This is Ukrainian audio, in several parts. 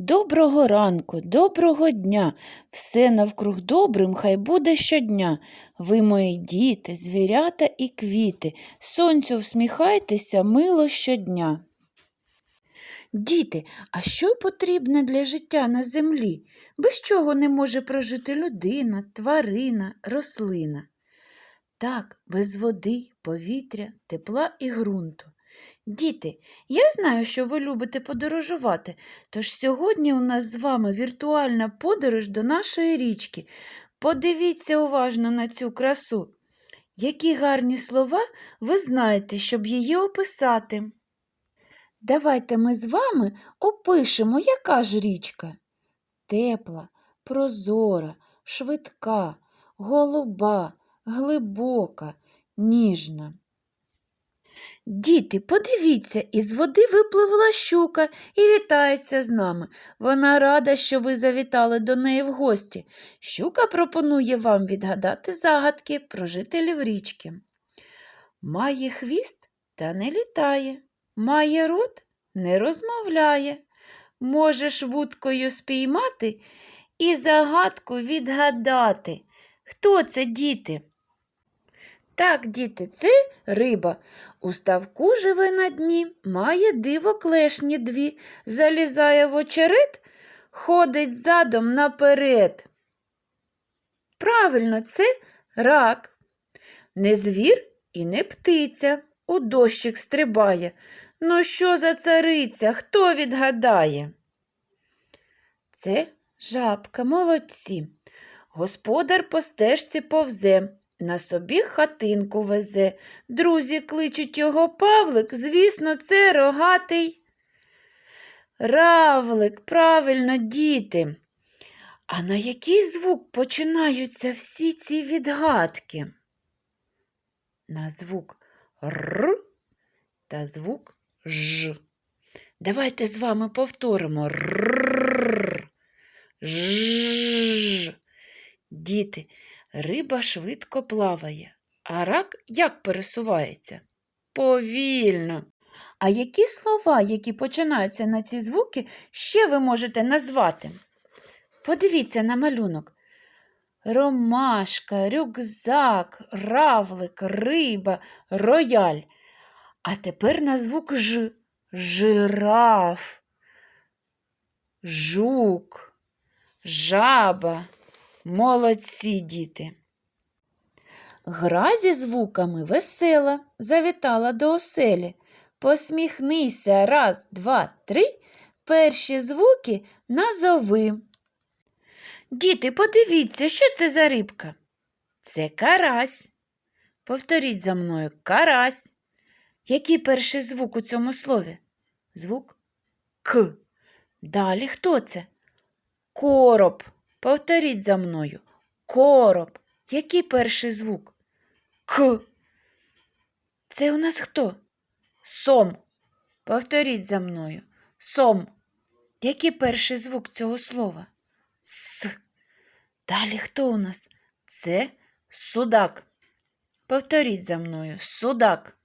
Доброго ранку, доброго дня, все навкруг добрим хай буде щодня. Ви мої діти, звірята і квіти, сонцю всміхайтеся мило щодня. Діти, а що потрібне для життя на землі? Без чого не може прожити людина, тварина, рослина? Так, без води, повітря, тепла і ґрунту. Діти, я знаю, що ви любите подорожувати, тож сьогодні у нас з вами віртуальна подорож до нашої річки. Подивіться уважно на цю красу. Які гарні слова ви знаєте, щоб її описати? Давайте ми з вами опишемо, яка ж річка. Тепла, прозора, швидка, голуба, глибока, ніжна. Діти, подивіться, із води випливла щука і вітається з нами. Вона рада, що ви завітали до неї в гості. Щука пропонує вам відгадати загадки про жителів річки. Має хвіст та не літає, має рот, не розмовляє. Можеш вудкою спіймати і загадку відгадати. Хто це, діти? Так, діти, це риба. У ставку живе на дні, має диво клешні дві, залізає в очерет, ходить задом наперед. Правильно, це рак. Не звір і не птиця, у дощик стрибає. Ну що за цариця, хто відгадає? Це жабка, молодці. Господар по стежці повзе. На собі хатинку везе. Друзі кличуть його Павлик, звісно, це рогатий. Равлик, правильно, діти. А на який звук починаються всі ці відгадки? На звук Р та звук Ж. Давайте з вами повторимо Р. Ж. Діти. Риба швидко плаває, а рак як пересувається? Повільно. А які слова, які починаються на ці звуки, ще ви можете назвати? Подивіться на малюнок. Ромашка, рюкзак, равлик, риба, рояль. А тепер на звук Ж. Жираф, жук, жаба. Молодці діти. Гра зі звуками весела, завітала до оселі. Посміхнися раз, два, три. Перші звуки назови. Діти, подивіться, що це за рибка? Це карась. Повторіть за мною карась. Який перший звук у цьому слові? Звук К. Далі хто це? Короб. Повторіть за мною. Короб. Який перший звук? К. Це у нас хто? Сом. Повторіть за мною. Сом. Який перший звук цього слова? С. Далі хто у нас? Це судак. Повторіть за мною. Судак.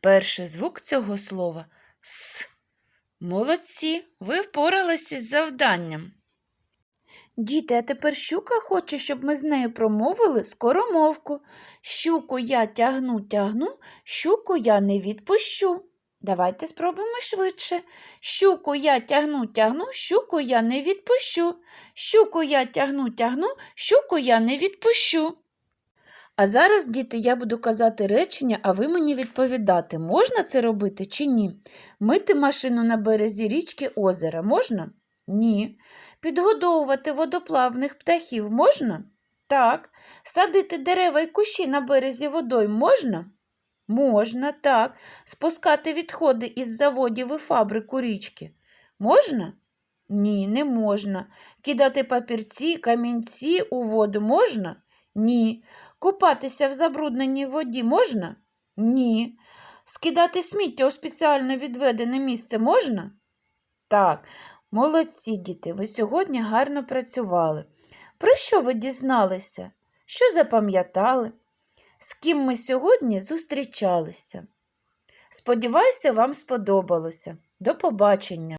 Перший звук цього слова С. Молодці, ви впоралися з завданням. Діти, а тепер щука хоче, щоб ми з нею промовили скоромовку. Щуку я тягну, тягну, щуку я не відпущу. Давайте спробуємо швидше. Щуку я тягну, тягну, щуку я не відпущу. Щуку я тягну, тягну, щуку я не відпущу. А зараз, діти, я буду казати речення, а ви мені відповідати, можна це робити чи ні? Мити машину на березі річки озера можна? Ні. Підгодовувати водоплавних птахів можна? Так. Садити дерева й кущі на березі водою можна? Можна, так. Спускати відходи із заводів і фабрик у річки. Можна? Ні, не можна. Кидати папірці, камінці у воду можна? Ні. Купатися в забрудненій воді можна? Ні. Скидати сміття у спеціально відведене місце можна? Так. Молодці, діти, ви сьогодні гарно працювали. Про що ви дізналися? Що запам'ятали? З ким ми сьогодні зустрічалися? Сподіваюся, вам сподобалося. До побачення!